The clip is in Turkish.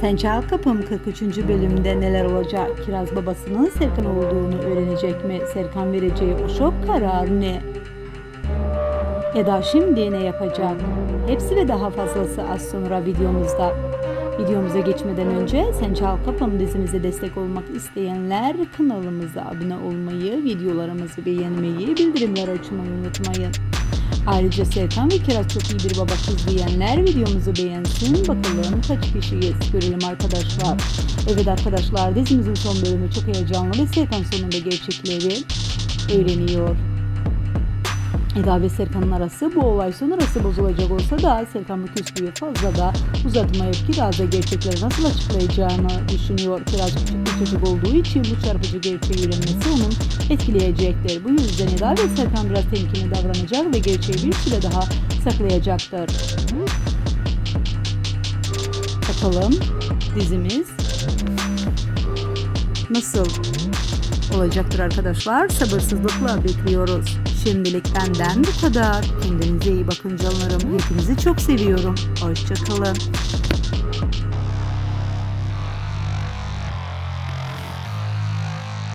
Sen Çal Kapım 43. bölümde neler olacak? Kiraz babasının Serkan olduğunu öğrenecek mi? Serkan vereceği o şok kararı ne? Eda şimdi ne yapacak? Hepsi ve daha fazlası az sonra videomuzda. Videomuza geçmeden önce Sen Çal Kapım dizimize destek olmak isteyenler kanalımıza abone olmayı, videolarımızı beğenmeyi, bildirimleri açmayı unutmayın. Ayrıca Serkan ve Kiraz çok iyi bir baba kız diyenler videomuzu beğensin. Bakalım kaç kişiyiz görelim arkadaşlar. Evet arkadaşlar dizimizin son bölümü çok heyecanlı ve Serkan sonunda gerçekleri öğreniyor. Eda ve Serkan'ın arası bu olay sonrası bozulacak olsa da Serkan bu küslüğü fazla da uzatmayıp Kiraz'a gerçekleri nasıl açıklayacağını düşünüyor. Kiraz küçük bir çocuk olduğu için bu çarpıcı gerçeği öğrenmesi onun etkileyecektir. Bu yüzden Eda ve Serkan biraz temkinli davranacak ve gerçeği bir süre daha saklayacaktır. Bakalım dizimiz nasıl olacaktır arkadaşlar. Sabırsızlıkla bekliyoruz. Şimdilik benden bu kadar. Kendinize iyi bakın canlarım. Hepinizi çok seviyorum. Hoşçakalın.